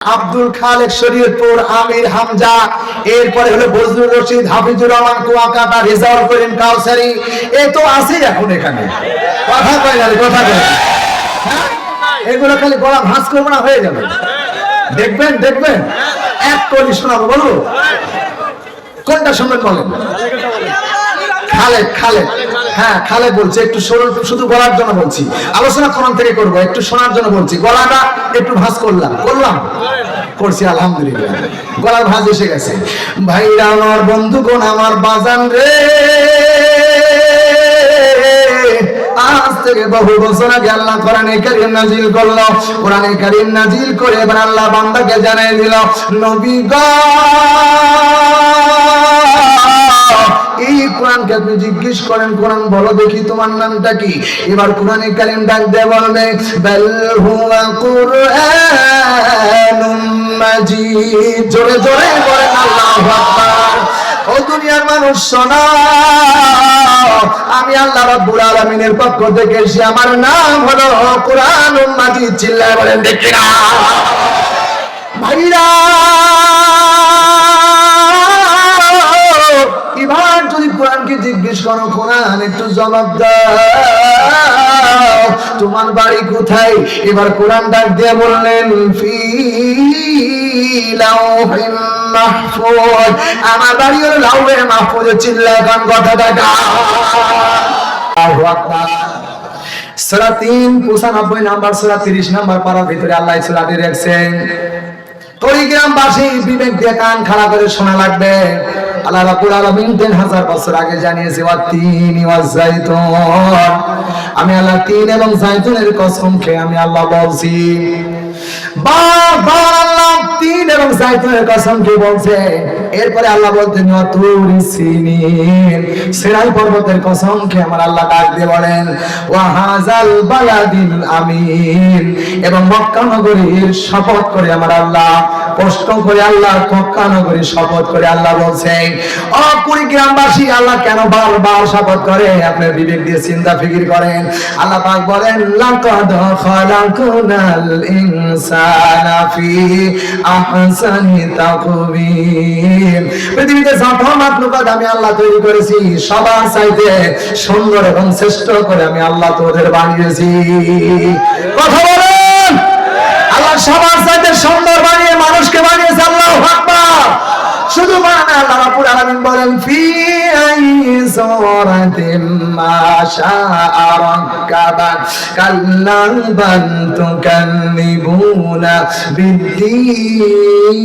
আব্দুল খালেক শরীয়তপুর আমির হামজা, এরপরে হলো বজরুল রশিদ হাফিজুর রহমান কুয়াকাটা, রেজাউল করিম কাউসারি। এ তো আছে এখন এখানে। কথা কয় না কথা কয় হ্যাঁ? এগুলো খালি গলা ভাঁজ করব না, হয়ে যাবে। দেখবেন দেখবেন। এক কলি শোনাবো, বলব? কোনটা শুনবেন বলেন? খালেক খালেদ হ্যাঁ খালেদ বলছে, একটু শুধু বলার জন্য বলছি। আলোচনা কোরআন থেকে করব, একটু শোনার জন্য বলছি। গলাটা একটু ভাঁজ করলাম। করলাম? করছি, আলহামদুলিল্লাহ। গলার ভাঁজ এসে গেছে। ভাইরা আমার বন্ধুগণ, আমার বাজান রে। আজ থেকে বহু বছর আগে আল্লাহ কোরআনে কারীম নাজিল করল। কোরআনে কারীম নাজিল করে এবার আল্লাহ বান্দাকে জানিয়ে দিল, নবী গো! এই কোরআনকে আপনি জিজ্ঞেস করেন, কোরআন বলো দেখি তোমার নামটা কি? এবার কোরআনে কারিম ডাক দিয়ে বলবে, বেল হুয়া কুরআনুম মাজিদ। জোরে জোরে ও দুনিয়ার মানুষ, শোনো, আমি আল্লাহ রাব্বুল আলামিনের পক্ষ থেকে এসে আমার নাম হলো কোরআনুম মাজিদ, চিল্লায় বলেন দেখি না ভাইরা জিজ্ঞেস করো, কোরআন, একটু জবাব দাও। তোমার বাড়ি কোথায়? এবার কোরআন ডাক দিয়ে বললেন মাহফুজ। আমার বাড়ি হলো লাউহে মাহফুজে চিল্লা এখন কথাটা আল্লাহু আকবার সূরা 3 95 নাম্বার, সূরা 30 নাম্বার পারার ভিতরে আল্লাহ সূরাটি রাখছেন। কুড়িগ্রামবাসী বিবেক দিয়ে কান খাড়া করে শোনা লাগবে। আল্লাহ রাব্বুল আলামিন হাজার বছর আগে জানিয়েছে, ওয়া তিন ওয়া জাইতুন আমি আল্লাহ তিন এবং জাইতুনের কসম খেয়ে আমি আল্লাহ বলছি, বারবার আল্লাহ তিন এবং জাইতুনের কসম খেয়ে বলছে এরপরে আল্লাহ বলতেন ওয়া তুরি সিনিন। পর্বতের কসম আমার আল্লাহ ডাক দিয়ে বলেন, ওয়া হাজাল আমিন। এবং মক্কা নগরীর শপথ করে আমার আল্লাহ কষ্ট করে আল্লাহ, মক্কা নগরীর শপথ করে আল্লাহ বলছেন, ও কুড়িগ্রামবাসী আল্লাহ কেন বারবার শপথ করে? আপনার বিবেক দিয়ে চিন্তা ফিকির করেন। আল্লাহ পাক বলেন, লাকাদ খালাকুনাল ইনসানা ফি আহসানি তাকবীর পৃথিবীতে যত মাতলুকাত আমি আল্লাহ তৈরি করেছি, সবার চাইতে সুন্দর এবং শ্রেষ্ঠ করে আমি আল্লাহ তোদের বানিয়েছি। কথা বলেন! আল্লাহ সবার চাইতে সুন্দর বানিয়ে মানুষকে বানিয়েছে আল্লাহ শুধু মানে আল্লাহ রাব্বুল বলেন মা শাআ রাক্কাবা কাল্লা বাল তুকাল্লিবুনা বিদ্দীন।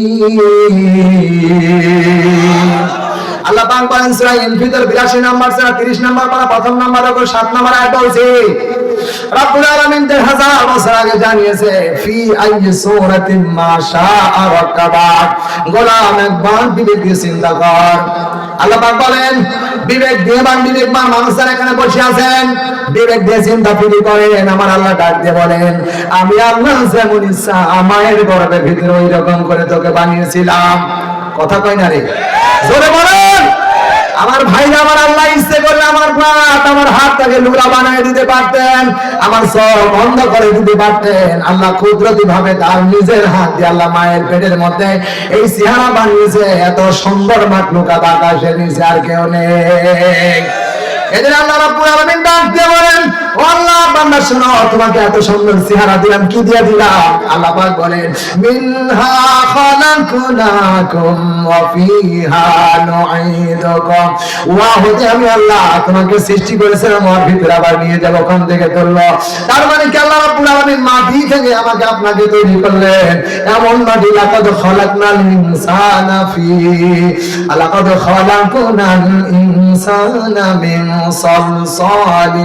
আল্লাহ পাক বলেন, সূরা ইনফিতর 82 নাম্বার সূরা 30 নাম্বার পারা, প্রথম নাম্বার এবং 7 নাম্বার আয়াত বলছে। রব্বুল আলামিন দেড় হাজার বছর আগে জানিয়েছে, ফি আইয়ি সূরাতিন মা শাআ গোলাম একবার বিবেক দিয়ে চিন্তা কর। আল্লাহ পাক বলেন, বিবেক দিয়ে বান মানুষের এখানে বসে আছেন। বিবেক দিয়ে চিন্তা ফিরি করেন, আমার আল্লাহ ডাক দিয়ে বলেন, আমি আল্লাহ যেমন ইচ্ছা, আমায়ের গর্ভের ভিতরে ওই রকম করে তোকে বানিয়েছিলাম। কথা কয় না রে? জোরে বলেন। আমার ভাই আমার আল্লাহ ইচ্ছে করলে আমার পাট আমার হাতটাকে লুড়া বানায় দিতে পারতেন, আমার সব বন্ধ করে দিতে পারতেন। আল্লাহ কুদরতি ভাবে তার নিজের হাত দিয়ে আল্লাহ মায়ের পেটের মধ্যে এই চেহারা বানিয়েছে। এত সুন্দর মাকলুকাত আকাশের নিচে আর কেউ নেই। এদের আল্লাহ রাব্বুল আলামিন ডাক দিয়ে বলেন, ও আল্লাহ, বান্দা তোমাকে এত সুন্দর চেহারা দিলাম, কি আল্লাহ পাক বলেন, মিনহা খালাকনাকুম ওয়া ফিহা ওয়া হতে আমি আল্লাহ তোমাকে সৃষ্টি করেছিলাম, ওর ভিতরে আবার নিয়ে যাব, ওখান থেকে তুললো তার মানে কি আল্লাহ রাব্বুল আলামিন মাটি থেকে আমাকে আপনাকে তৈরি করলেন। এমন মাটি, লাকাদ খালাকনাল ইনসানা ফি লাকাদ খালাকনাল ইনসানা মিন من صلصال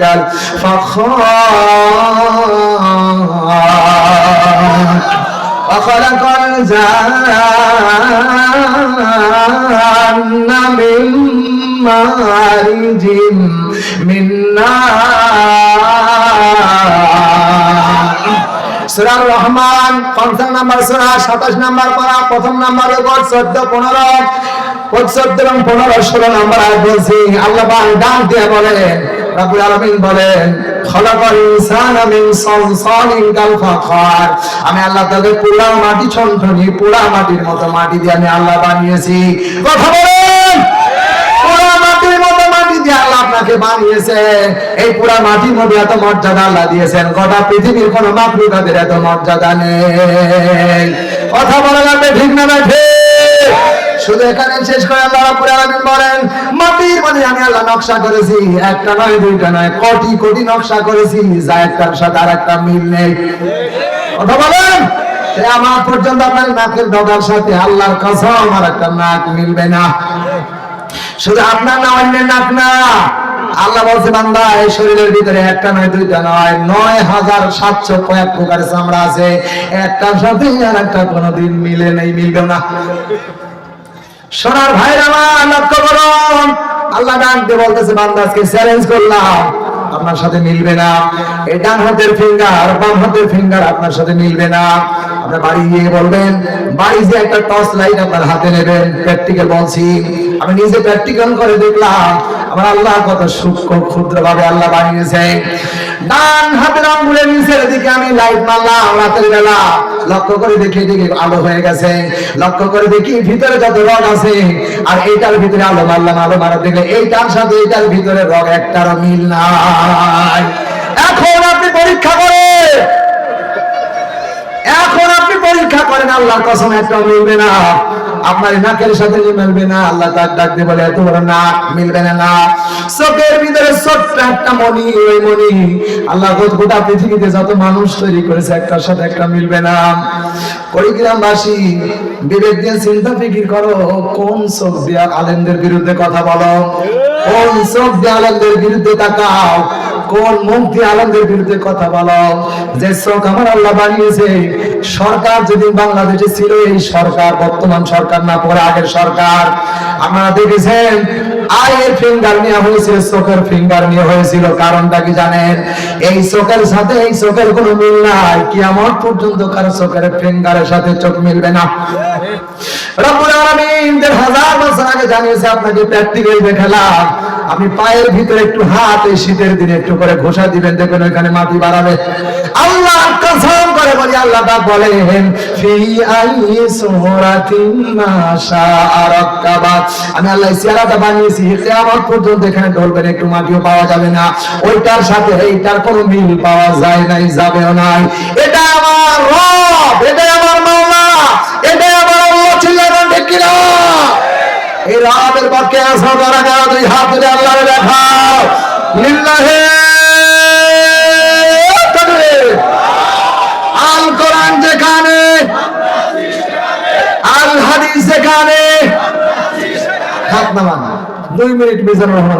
كالفخار. وخلق الجان من مارج من نار. সুরার রহমান, পঞ্চাশ নাম্বার সুরা, সাতাশ নাম্বার পারা, প্রথম নাম্বার উপর চোদ্দ, পনেরো। চোদ্দ এবং পনেরো, ষোলো নাম্বার বলছি। আল্লাহ ডাক দিয়ে রাব্বুল আলামিন বলেন আমি আল্লাহ তাদের পোড়া মাটি, ছনছনি পোড়া মাটির মতো মাটি দিয়ে আমি আল্লাহ বানিয়েছি। কথা বলেন পোড়া মাটির মতো মাটি আল্লাহ বানিয়েছে। এই পোড়া মাটির মধ্যে এত মর্যাদা আল্লাহ দিয়েছেন। গোটা পৃথিবীর কোনো মাকলুকাদের এত মর্যাদা নেই। কথা বলা লাগবে ঠিক না না ঠিক। শুধু এখানে শেষ করে আল্লাহ বলেন, মাটির আমি আল্লাহ নকশা করেছি। একটা নয়, দুইটা নয়, কোটি কোটি নকশা করেছি। যা একটার সাথে মিল নেই। কথা বলেন? আমার পর্যন্ত আপনার নাকের ডগার সাথে আল্লাহর একটা নাক মিলবে না। শুধু আপনার না, অন্যের নাক না। আল্লাহ বলছে, বান্দা, এই শরীরের ভিতরে একটা নয়, দুইটা নয় নয় হাজার সাতশো কয়েক প্রকার চামড়া আছে। একটার সাথে আর একটা কোনোদিন মিলে নেই, মিলবে না। সোনার ভাইরা আমার লক্ষ্য করুন। আল্লাহ ডাক দিয়ে বলতেছে, বান্দা, আজকে চ্যালেঞ্জ করলাম। আপনার সাথে মিলবে না। এই ডান হাতের ফিঙ্গার বাম হাতের ফিঙ্গার আপনার সাথে মিলবে না। আপনি বাড়ি গিয়ে বলবেন, বাড়ি যে একটা টর্চ লাইট আপনার হাতে নেবেন প্র্যাকটিক্যাল বলছি। আমি নিজে প্র্যাকটিক্যাল করে দেখলাম, আমার আল্লাহ কত সূক্ষ্ম ক্ষুদ্র ভাবে আল্লাহ বানিয়েছে ডান হাতের আঙ্গুলের নিচের দিকে আমি লাইট মারলাম, রাতের বেলা। লক্ষ্য করে দেখি আলো হয়ে গেছে। লক্ষ্য করে দেখি ভিতরে যত রড আছে, আর এইটার ভিতরে আলো মারলাম, আলো মারার দেখলে এইটার সাথে এইটার ভিতরে রড, একটারও মিল নাই। এখন আপনি পরীক্ষা করে, এখন পরীক্ষা করেন, আল্লাহর কসম একটা মিলবে না। আপনার নাকের সাথে যে মিলবে না, আল্লাহ তার ডাক দিয়ে বলে, এত বড় নাক মিলবে না না। চোখের ভিতরে ছোট্ট একটা মনি ওই মনি আল্লাহ গোটা পৃথিবীতে যত মানুষ তৈরি করেছে, একটার সাথে একটা মিলবে না। কুড়িগ্রামবাসী বিবেক দিয়ে চিন্তা ফিকির করো, কোন চোখ দিয়ে আলেমদের বিরুদ্ধে কথা বলো? কোন চোখ দিয়ে আলেমদের বিরুদ্ধে তাকাও? কোন মুখ দিয়ে আলমদের বিরুদ্ধে কথা বলো। যে চোখ আমার আল্লাহ বানিয়েছে, সরকার যদি বাংলাদেশে ছিল, এই সরকার, বর্তমান সরকার না, পরে আগের সরকার। আপনারা দেখেছেন আয়ের ফিঙ্গার নেওয়া হয়েছিল, চোখের ফিঙ্গার নিয়ে হয়েছিল। কারণটা কি জানেন? এই চোখের সাথে এই চোখের কোনো মিল নাই। কি আমার পর্যন্ত কারও চোখের ফিঙ্গারের সাথে চোখ মিলবে না। রব্বুল আপনি পায়ের ভিতরে একটু হাত, এই শীতের দিনে একটু করে ঘোষা দিবেন দেখবেন ওইখানে মাটি বাড়াবে। আল্লাহ বলি আল্লাহ বলেন আমি আল্লাহ সিয়ারাটা বানিয়েছি, কিয়ামত পর্যন্ত এখানে ঢলবেন, একটু মাটিও পাওয়া যাবে না। ওইটার সাথে এইটার কোনো মিল পাওয়া যায় নাই, যাবেও নাই। এটা আমার রব এটা আমার মাওলা এটা আমার আল্লাহ চিল্লাবেন ঠিক কিনা? এই রাতের পক্ষে আসো যারা দুই হাত তুলে আল্লাহ দেখাও। লিল্লাহে তাকবীর। আল কোরআন যেখানে আল হাদিস যেখানে হাত নামান দুই মিনিট রহমান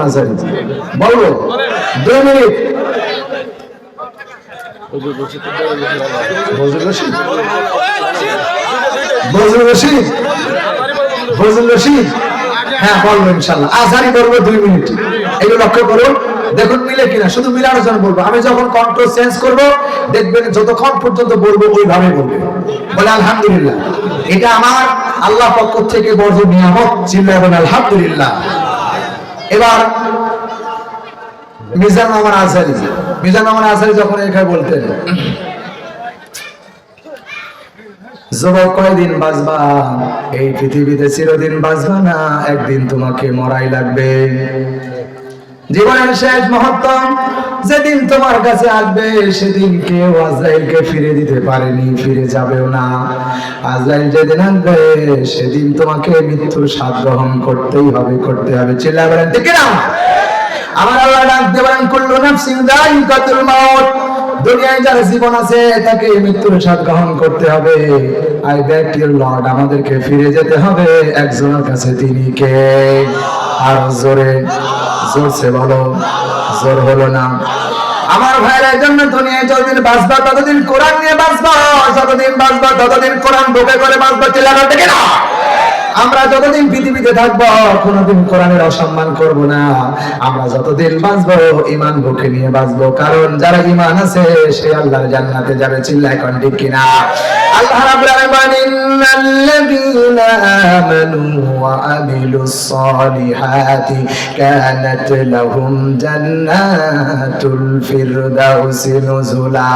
রশিদ। হ্যাঁ বলব দুই মিনিট। এগুলো লক্ষ্য করুন। দেখুন, মিলে কিনা? শুধু বলব। আমি যখন কন্ট্রোল চেঞ্জ করব, দেখবেন যতক্ষণ পর্যন্ত বলব ওইভাবে বলবে। বলে আলহামদুলিল্লাহ। এটা আমার আল্লাহ পক্ষ থেকে বড় নিয়ামত চিল্লাবেন আলহামদুলিল্লাহ। এবার মিজান আমার আজহারি মিজান আমার আজহারি যখন এখানে বলতেন, যুবক কয়দিন বাঁচবা? এই পৃথিবীতে চিরদিন বাঁচবা না, একদিন তোমাকে মরাই লাগবে। জীবনের শেষ মুহূর্ত যেদিন তোমার কাছে আসবে, সেদিন কেউ আজরাইলকে ফিরে দিতে পারেনি, ফিরে যাবেও না। আজরাইল যেদিন আসবে, সেদিন তোমাকে মৃত্যুর স্বাদ গ্রহণ করতেই হবে, করতে হবে। চিল্লা বলেন, ঠিক না আমার আল্লাহ ডাক দেবেন কুল্লু নাফসিন যায়িকাতুল মাউত। দুনিয়ায় যার জীবন আছে, তাকে মৃত্যুর স্বাদ গ্রহণ করতে হবে। আই ব্যাক ইউর লর্ড, আমাদেরকে ফিরে যেতে হবে। একজনের কাছে তিনি কে? আর জোরে। জোরছে বলো জোর হলো না। আমার ভাইয়ের এই জন্য দুনিয়ায় যতদিন বাঁচবা, ততদিন কোরআন নিয়ে বাঁচবা। যতদিন বাঁচবা, ততদিন কোরআন বুকে করে বাঁচবা চিল্লানো থেকে না। আমরা যতদিন পৃথিবীতে থাকব, কোনদিন কোরআনের অসম্মান করব না। আমরা যতদিন বাঁচবো ইমান বুকে নিয়ে বাঁচবো। কারণ যারা ইমান আছে, সে আল্লাহর জান্নাতে যাবে, চিল্লায় এখন ঠিক কিনা? আল্লাহ রাব্বুল আলামিন আল্লাযীনা আমানু ওয়া আমিলুস সালিহাতি কানাত লাহুম জান্নাতুল ফিরদাউসি নুজুলা।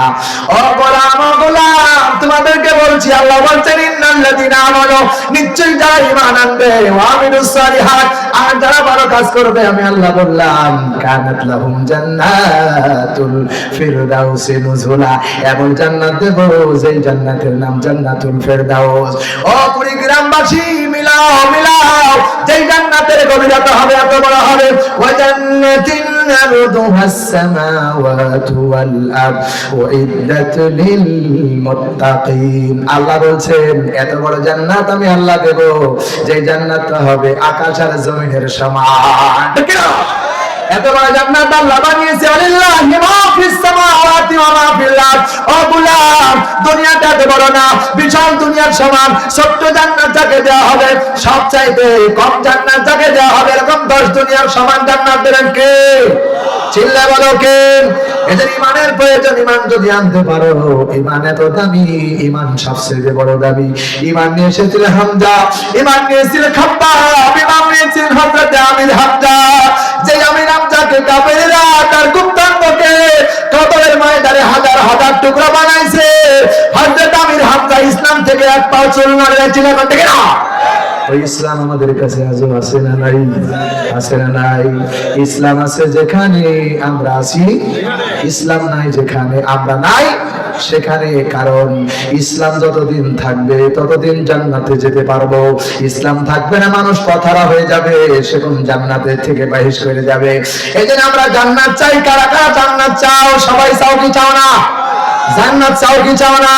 ও গোলাম গোলাম! তোমাদেরকে বলছি, আল্লাহ বলছেন, ইন্নাল্লাযীনা আমানু। নিশ্চয়ই যারা ঈমান আনবে, ওয়া আমিলুস সালিহাত। আর যারা ভালো কাজ করবে, আমি আল্লাহ বললাম, কানাত লাহুম জান্নাতুল ফিরদাউসি নুজুলা। এমন জান্নাত দেব, যেই জান্নাতের নাম জান্নাতুল ফিরদাউস। ও কুড়িগ্রামবাসী মিলাও মিলাও। যেই জান্নাতের গভীরতা হবে, এত বড় হবে। ওয়া জান্নাতিন আরদুহা السماوات والأرض وعدت للمتقين আল্লাহ বলছেন এত বড় জান্নাত আমি আল্লাহ দেব যে জান্নাতটা হবে আকাশ আর জমিনের সমান ঠিক না? এত বড় জান্নাত আল্লাহ বানিয়েছে আলিল্লাহি মা ফিস সামাওয়াতি ওয়া মা ফিল আরদ ও গোলাম দুনিয়াটা এত বড় না বিশাল দুনিয়ার সমান ছোট্ট জান্নাত যাকে দেওয়া হবে সব চাইতে কম জান্নাত যাকে দেওয়া হবে এরকম দশ দুনিয়ার সমান জান্নাত দেবেন কে? চিল্লা বলো কে? এদের ইমানের প্রয়োজন, ইমান যদি আনতে পারো, ইমান এত দামি, ইমান সবচেয়ে বড় দামি। ইমান নিয়ে এসেছিলেন হামজা, ইমান নিয়েছিলেন খাব্বাব ইমান নিয়েছিলেন হযরত আমির হামজা। যে আমির হামজাকে কাফেররা তার গুপ্তাঙ্গকে কতলের ময়দানে হাজার হাজার টুকরা বানাইছে। হযরত আমির হামজা ইসলাম থেকে এক পাও চুল মারিয়েছিলেন ঠিক না ইসলাম আমাদের কাছে আজও আছে না নাই? আছে না নাই? ইসলাম আছে যেখানে আমরা আছি। ইসলাম নাই যেখানে আমরা নাই। সেখানে কারণ ইসলাম যতদিন থাকবে, ততদিন জান্নাতে যেতে পারব। ইসলাম থাকবে না, মানুষ পথারা হয়ে যাবে, সেরকম জান্নাতে থেকে বাহির করে যাবে। এই আমরা জান্নাত চাই। কারা কারা জান্নাত চাও? সবাই চাও কি চাও না? জান্নাত চাও কি চাও না?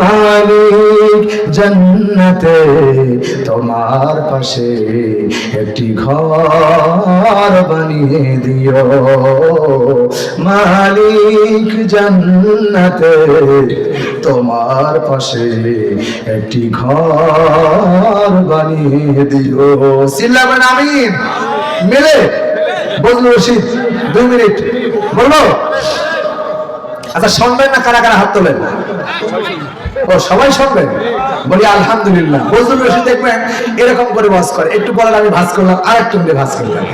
মালিক জান্নাতে, তোমার পাশে একটি ঘর বানিয়ে দিও। মালিক জান্নাতে, তোমার পাশে একটি ঘর বানিয়ে দিও। সিল্লাবেন আমিন। মিলে? বজলু রশিদ, দুই মিনিট। বলব? আচ্ছা শুনবেন না কারা কারা হাত তোলেন? ও, সবাই শুনবেন? বলি, আলহামদুলিল্লাহ। বজরুল রশিদ দেখবেন এরকম করে ভাস করে। একটু পরে আমি ভাস করলাম, আর একটু মিলে ভাস করলাম।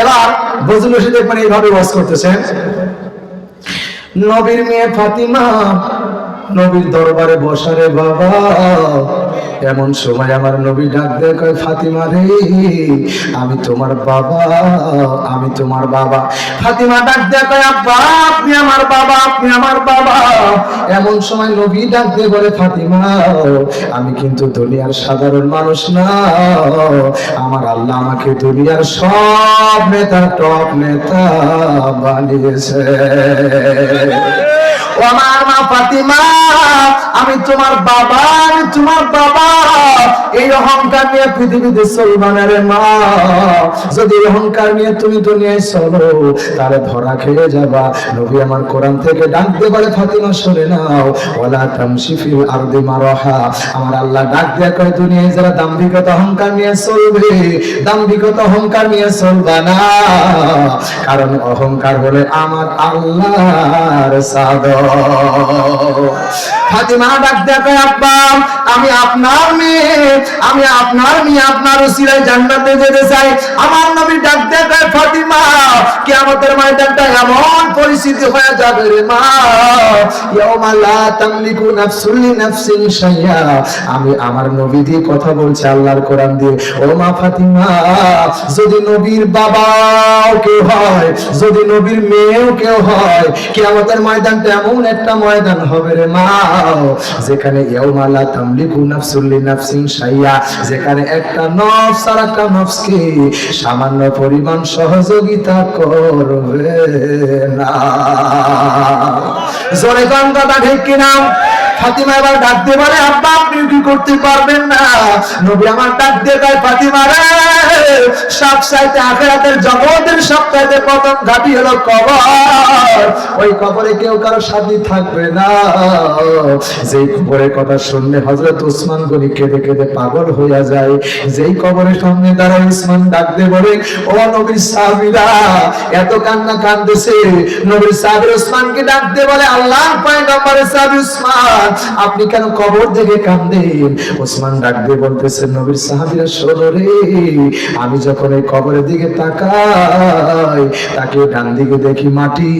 এবার বজরুল রশিদ দেখবেন এইভাবে ভাস করতেছেন। নবীর মেয়ে ফাতিমা, নবীর দরবারে বসারে বাবা। এমন সময় আমার নবী ডাক দেয় ফাতিমা রে, আমি তোমার বাবা, আমি তোমার বাবা। ফাতিমা ডাক দেয় আব্বা, আপনি আমার বাবা, আপনি আমার বাবা। এমন সময় নবী ডাক দিয়ে, বলে, ফাতিমা, আমি কিন্তু দুনিয়ার সাধারণ মানুষ না। আমার আল্লাহ আমাকে দুনিয়ার সব নেতা, টপ নেতা বানিয়েছে। আমার মা ফাতিমা, আমি তোমার বাবা, আমি তোমার বাবা। এই অহংকার নিয়ে পৃথিবীতে চলবা মা। যদি অহংকার নিয়ে তুমি দুনিয়ায় চলো, তাহলে ধরা খেয়ে যাবা। নবী আমার কোরআন থেকে ডাক দিয়ে বলে, ফাতিমা, শুনে নাও। ওয়ালা তামশি আরদি মারাহা। আমার আল্লাহ ডাক দিয়ে কয়, দুনিয়ায় যারা দাম্ভিকতা, অহংকার নিয়ে চলবে, দাম্ভিকতা, অহংকার নিয়ে চলবা না। কারণ অহংকার হলে আমার আল্লাহর সাদর। ফাতিমা ডাক দেখো আব্বা, আমি আপনার মেয়ে, আমি আপনার মেয়ে, আপনার উসিলায় জান্নাতে যেতে চাই। আমার নবী ডাক দেখো ফাতিমা, কিয়ামতের ময়দানটা এমন পরিস্থিতি হয়ে যাবে রে মা। ইয়াউমা লা তামলিকু নাফসুন লিনাফসিন শাইয়া। আমি আমার নবী দিয়ে কথা বলছি আল্লাহর কোরআন দিয়ে। ও মা ফাতিমা, যদি নবীর বাবা কেউ হয় যদি নবীর মেয়েও কেউ হয় ময়দানটা এমন একটা ময়দান হবে রে মা। যেখানে যেখানে একটা নফস আর নফসকে সামান্য পরিমাণ সহযোগিতা করবে না। জোরে গান কথা কিনা? ফাতিমা এবার আব্বা, আপনি কি করতে পারবেন না? নবী আমার ফাতিমা রে সব আখেরাতের জগতের সব প্রথম ঘাটি হলো কবর। ওই কবরে কেউ কারও সাথী থাকবে না। যেই কবরের কথা শুনলে হযরত উসমান গনি কেঁদে কেঁদে পাগল হইয়া যায়। যেই কবরের সামনে দাঁড়ায় উসমান ডাক দিয়ে বলে, ও নবীর সাহাবীরা, এত কান্না কান্দেছে নবীর সাহাবীর উসমানকে ডাক দিয়ে বলে আল্লাহ পয়গম্বরের সাহাবী উসমান আপনি কেন কবর দেখে কান্দেন? ওসমান ডাক দিয়ে বলতেছেন, নবীর সাহাবীরা, শোনো রে, আমি যখন এই কবরের দিকে তাকাই, তাকে ডান দিকে দেখি মাটি,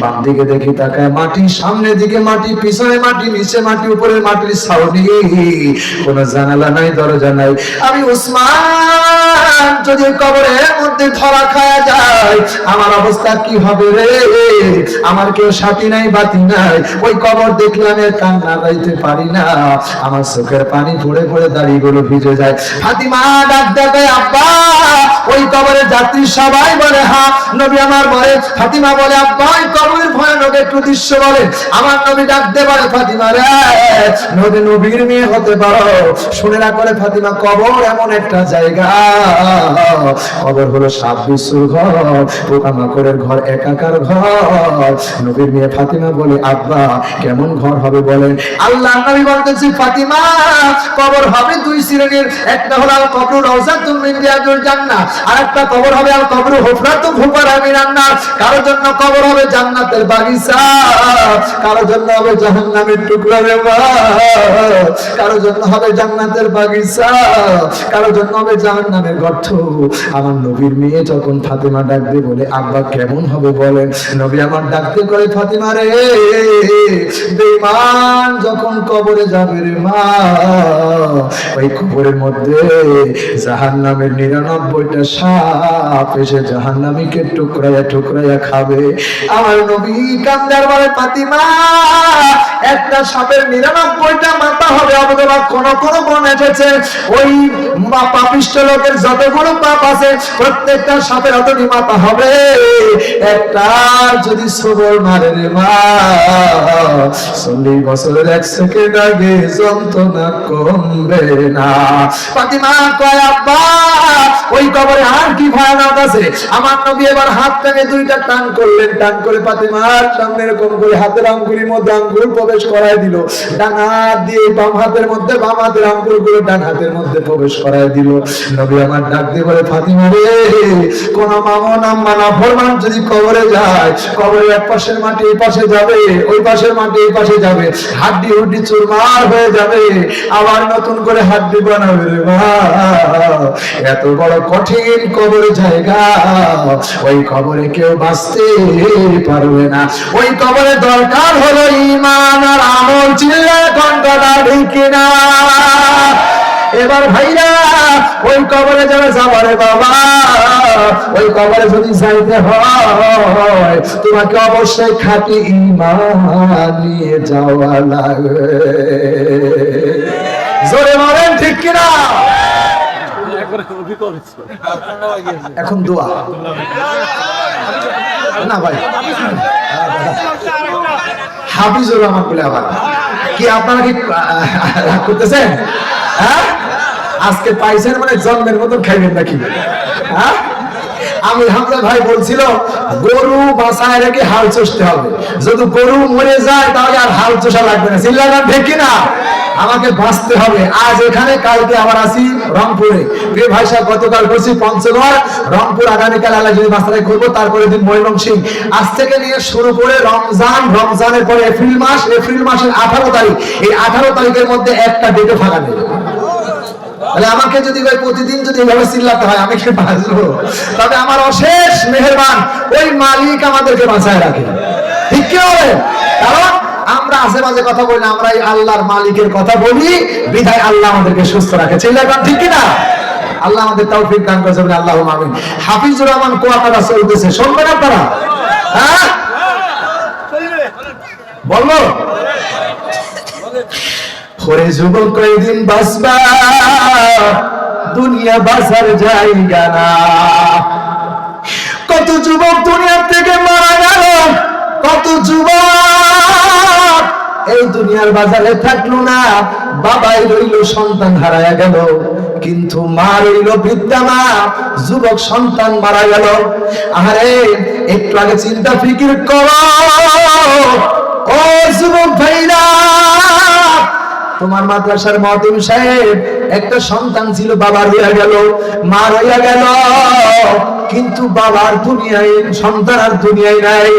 বাম দিকে দেখি তাকায় মাটি, সামনের দিকে মাটি, পিছনে মাটি, নিচে মাটি উপরে মাটির ছাউনি কোন জানালা নাই, দরজা নাই। আমি উসমান যদি কবরের মধ্যে ধরা খাওয়া যায়, আমার অবস্থা কি হবে রে? আমার কেউ সাথী নাই, বাতি নাই। ওই কবর দেখলে আমি আর কান্না গাইতে পারি না। আমার চোখের পানি পড়ে পড়ে দাড়িগুলো ভিজে যায়। ফাতিমা ডাক দেবে আব্বা! ওই কবরের যাত্রী সবাই বলে, হা, নবী আমার বলে ফাতিমা বলে, আব্বা, ওই কবরের ভয়ানক একটু দৃশ্য বলে। আমার নবী ডাক দে বলে, ফাতিমা রে, নবী, নবীর মেয়ে হতে পারো। শুনে না করে ফাতিমা, কবর এমন একটা জায়গা। কবর হলো সাপ বিশুর ঘর, পোকামাকড়ের ঘর, একাকার ঘর। নবীর মেয়ে ফাতিমা বলে, আব্বা, কেমন ঘর হবে বলেন? আল্লাহ নবী বলতেছি, ফাতিমা, কবর হবে দুই শ্রেণির। একটা হলো কবর মিন রিয়াজুল জান্নাহ আর একটা কবর হবে আল কবর হুফারা মিনান নার কারোর জন্য কবর হবে জান্নাতের বাগিচা। কারোর জন্য হবে জাহান্নামের টুকরা রে কারোর জন্য হবে জান্নাতের বাগিচা। কারোর জন্য হবে জাহান্নামের গর্ত। আমার নবীর মেয়ে যখন ফাতিমা ডাকবে বলে, আব্বা, কেমন হবে বলেন? নবী আমার ডাকতে করে, ফাতিমা রে, বেঈমান যখন কবরে যাবে রে মা, ওই কবরের মধ্যে জাহান্নামের নিরানব্বইটা সাপ এসে জাহান্নামীকে টুকরাইয়া টুকরাইয়া খাবে। আমার নবী কান্দার বলে, ফাতিমা, একটা সাপের হবে কোন কোন বন এসেছে। ওই পাপিষ্ঠ লোকের যতগুলো পাপ আছে, প্রত্যেকটা সাপের অতটি মাথা হবে। একটা যদি সবল মারে রে মা, চল্লিশ বছরের এক সেকেন্ড আগে যন্ত্রণা কমবে না। ফাতিমা কয়, আব্বা, ওই কবরে আর কি ভয়ানক আছে? আমার নবী এবার হাত টেনে দুইটা টান করলেন। টান করে ফাতিমার সামনে এরকম করে হাতের আঙ্গুলির মধ্যে আঙ্গুল প্রবেশ করায় দিল। ডান হাত দিয়ে বাম হাতের মধ্যে, বাম হাতের আঙ্গুলগুলো ডান হাতের মধ্যে প্রবেশ করায় দিল। নবী আমার ডাক দিয়ে বলে, ফাতিমা রে, কোন মামন আম্মা না ফরমান যদি কবরে যায়, কবরের এক পাশের মাটি এই পাশে যাবে, ওই পাশের মাটি এই পাশে যাবে। হাড্ডি হুড্ডি চুরমার হয়ে যাবে। আবার নতুন করে হাড্ডি বানাবে রে এত বড় কঠিন কবর জায়গা। ওই কবরে কেউ বাঁচতে পারবে না। ওই কবরে দরকার হলো ইমান আর আমল। চিল্লা ঘন্টাটা ঢুকি না এবার ভাইরা, ওই কবরে যাবে যাবারে বাবা, ওই কবরে যদি যাইতে হয়, তোমাকে অবশ্যই খাটি ইমান নিয়ে যাওয়া লাগবে। জোরে মারেন ঠিক কিনা? এখন দোয়া। না ভাই। হাফিজুর রহমান বলে আবার। কি আপনারা কি রাগ করতেছেন? হ্যাঁ? আজকে পাইছেন মানে জন্মের মতো খাইবেন নাকি? হ্যাঁ? আমি হামজা ভাই বলছিল, গরু বাসায় রেখে হাল চষতে হবে। যদি গরু মরে যায়, তাহলে আর হাল চষা লাগবে না। চিল্লাগান ঠিক কিনা? আমাকে বাঁচতে হবে। আজ এখানে, কালকে আবার আসি। রংপুরে। প্রিয় ভাই সাহেব, গতকাল করছি পঞ্চগড়, রংপুর আগামীকাল আল্লাহ যদি মাস্টারাই করব তারপরে দিন ময়মন সিং আজ থেকে নিয়ে শুরু করে রমজান, রমজানের পরে এপ্রিল মাস, এপ্রিল মাসের আঠারো তারিখ। এই আঠারো তারিখের মধ্যে একটা ডেটে ফাঁকা নেই। তাহলে আমাকে যদি প্রতিদিন যদি এভাবে চিল্লাতে হয়, আমি কি বাঁচবো? তবে আমার অশেষ মেহেরবান ওই মালিক আমাদেরকে বাঁচায় রাখে। ঠিক কি হবে কারণ আমরা আশেপাশে কথা বলি না আমরা এই আল্লাহর মালিকের কথা বলি, বিধায় আল্লাহ আমাদেরকে সুস্থ রাখে। চিল্লাগান ঠিক কি না আল্লাহ আমাদের তৌফিক দান করেছে বলে আল্লাহ আমিন। হাফিজুর রহমান কোয়াকাটা চলতেছে, শুনবেন আপনারা? হ্যাঁ? বলব ওরে যুবক কয়দিন বাসবা দুনিয়া বাসার জায়গা না। কত যুবক দুনিয়ার থেকে মারা গেল, কত যুবক এই দুনিয়ার বাজারে থাকল না। বাবাই রইল, সন্তান হারায়া গেল। কিন্তু মা রইল, বৃদ্ধা মা। যুবক, সন্তান মারা গেল। আরে একটু আগে চিন্তা, ফিকির কর। ও যুবক ভাইরা তোমার মাদ্রাসার মহাতিম সাহেব, একটা সন্তান ছিল বাবার হইয়া গেল, মা হইয়া গেল। কিন্তু বাবার দুনিয়ায়, সন্তান আর দুনিয়ায় নাই।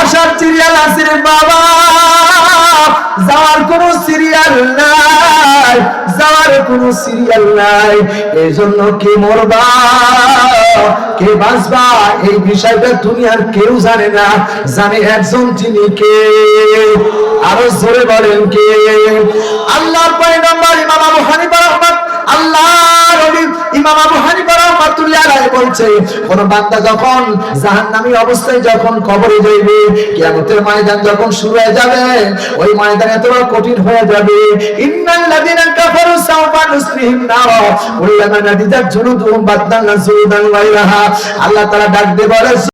আসার সিরিয়াল আছে বাবা, যাওয়ার কোন সিরিয়াল নাই। কোন সিরিয়াল নাই। এই জন্য কে মরবা? কে বাঁচবা? এই বিষয়টা দুনিয়ার কেউ জানে না। জানে একজন যিনি কে? আরও জোরে বলেন কে? আল্লাহর পয়গম্বর ইমাম আবু হানিফা রহমান আল্লাহ নবী ইমাম আবু হানিফা রাহমাতুল্লাহ আলাইহি বলছে, কোন বান্দা যখন জাহান্নামী অবস্থায় যখন কবরে কিয়ামতের ময়দান যখন শুরু হয়ে যাবে, ওই ময়দান এত কঠিন হয়ে যাবে। ইন্নাল্লাযিনা কাফারু সাওফা নুসলিহিম নার কুল্লামা নাদিজাত জুলুদুহুম আল্লাহ তাআলা ডাক দেবে